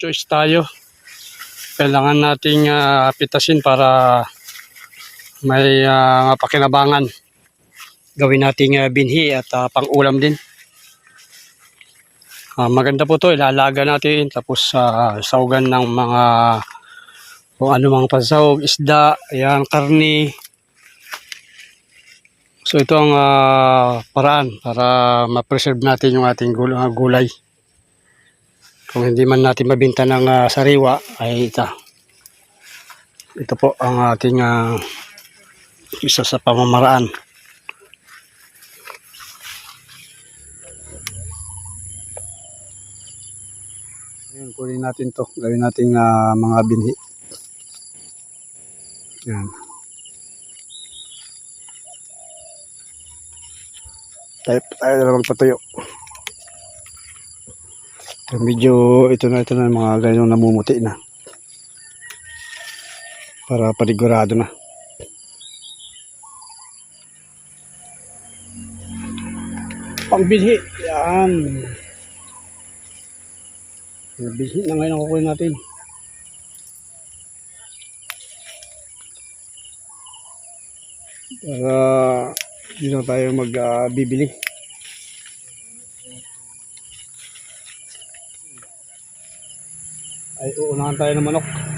Choice tayo. Kailangan nating ah, pitasin para may ah, pakinabangan. Gawin nating ah, binhi at ah, pang-ulam din. Ah, maganda po to, ilalaga natin tapos sa saugan ng mga kung ano mang pasahog, isda, ayan, karni. So ito ang ah, paraan para ma-preserve natin yung ating gul- gulay. Kung hindi man natin mabinta ng ah, sariwa, ay ito. Ito po ang ating ah, isa sa pamamaraan. Ayan, kunin natin to. Gawin natin ah, mga binhi. Yan. Tayo, tayo na lang patuyo. So, medyo ito na ito na mga ganyang namumuti na. Para panigurado na. Pangbilhi. Yan. Bilhi na ngayon ang kukunin natin. Para hindi na tayo magbibili. Ay, uunahan tayo ng manok.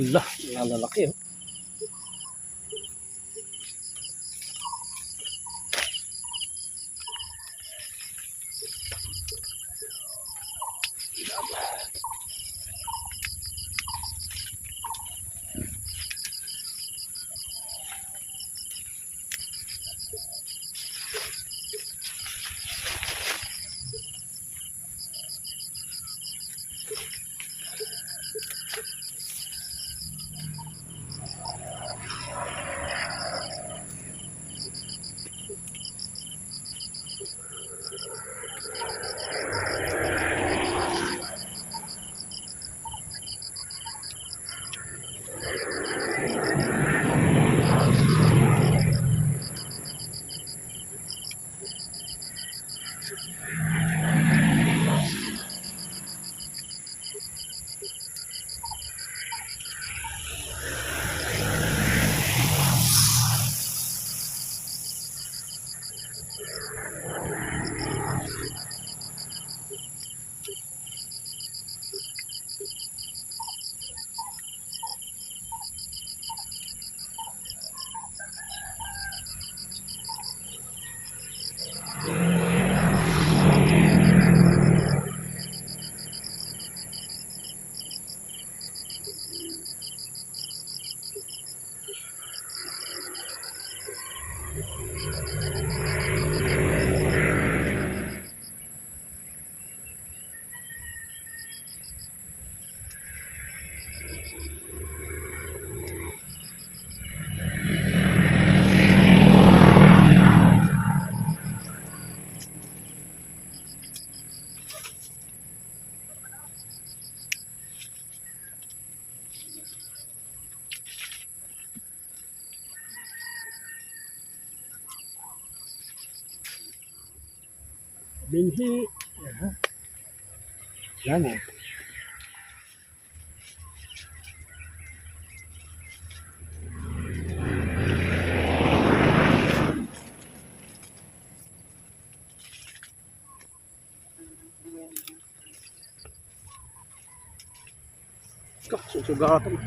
لا لا لا Binhi. Yan. Yan eh. Susugatan.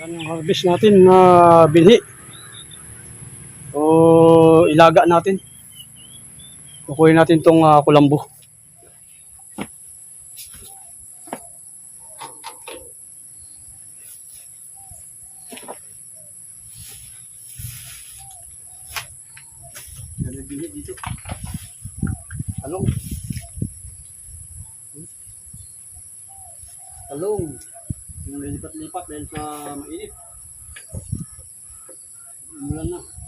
Yan ang harvest natin na uh, binhi. O ilaga natin. Kukuhin natin tong ah, kulambo. Dito. Talong. Talong. Yung lipat-lipat dahil sa mainit. Umulan na.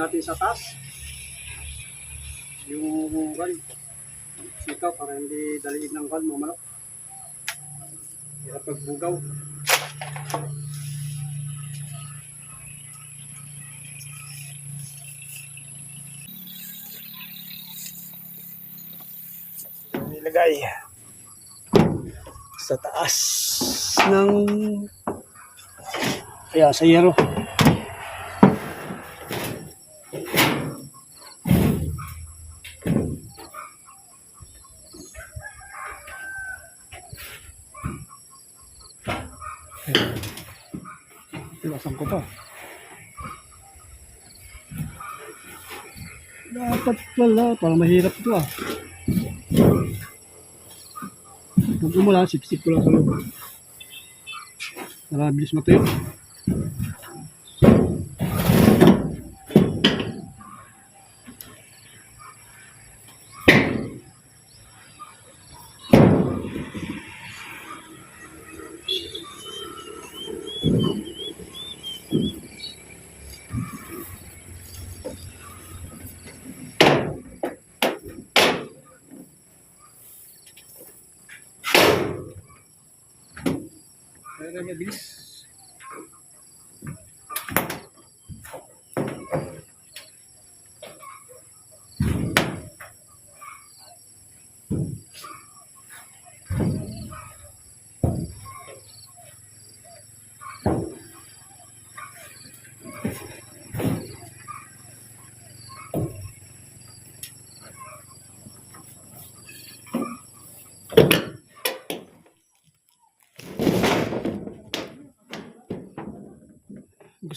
Natin sa taas. Yung kan, sikaw para hindi daliin ng kan, mamalok. Hirap pagbugaw. Nilagay sa taas ng kaya sa yero. Iwasan ko pa. Pala, parang mahirap ito ah. Pag umula, sip-sip ko lang sa loob. Para bilis matuyo. Kaya mabilis.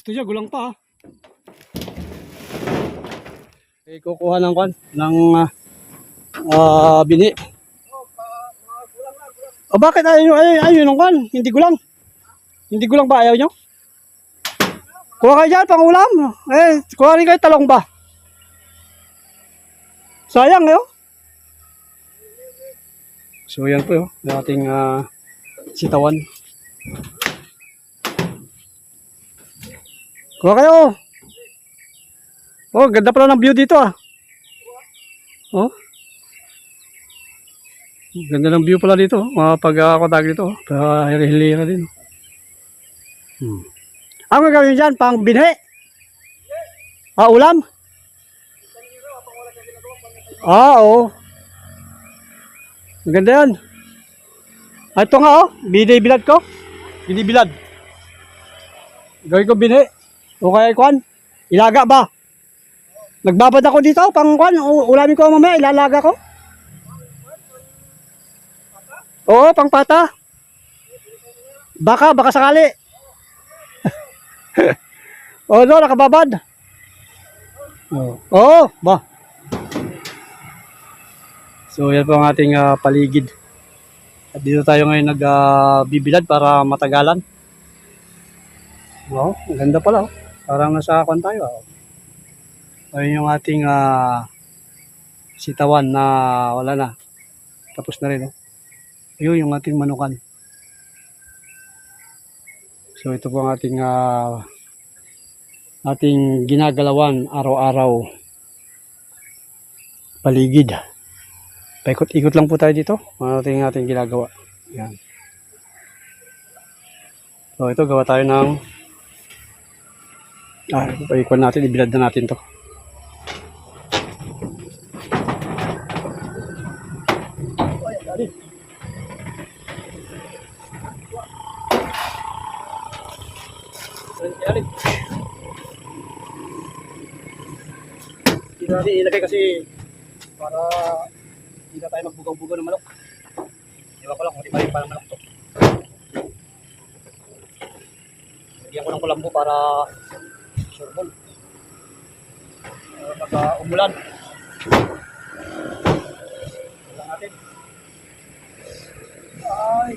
Gusto niya, gulang pa ha. Eh, kukuha ng kwan, ng ah ah, bini. O bakit ayaw ayaw, ayaw ng kwan? Hindi gulang. Hindi gulang ba ayaw nyo? Kuha kayo dyan, pang ulam. Eh, kuha rin kayo talong ba? Sayang eh, oh. So, yan po, oh. Yung ating ah, sitawan. Kuha kayo. Oh, ganda pala ng view dito ah. Oh. Ganda ng view pala dito. Mga pag ako tag dito. oh. Pahiri-hilira din. Hmm. Ang gagawin dyan, pang binhe. Ah, ulam? Ah, oo. Maganda yan. Ah, ito nga oh, binibilad ko. Binibilad. Gawin ko binhe. O kaya kwan, ilaga ba? Nagbabad ako dito, pang kwan, ulamin ko mamaya, ilalaga ko. Oo, pang pata. Baka, baka sakali. Oo, no, nakababad. Oo, Oo, ba. So, yan po ang ating ah, paligid. At dito tayo ngayon nagbibilad para matagalan. Wow, ang ganda pala. Oh. Parang nasa kwan tayo. ah. Ayun yung ating ah, sitawan na wala na. Tapos na rin. Oh. Ayun yung ating manukan. So ito po ang ating ah, ating ginagalawan araw-araw. Paligid. Paikot-ikot lang po tayo dito. Ang ating ating ginagawa. Yan. So ito gawa tayo ng Ah, paikuan natin, ibilad na natin to. Hindi natin ilagay kasi para hindi na tayo magbugaw-bugaw ng manok. Iwan ko lang kung di ba rin para manok to. Hindi ako ng kulambo para surbol. Para pagka umulan. Wala natin. Ay,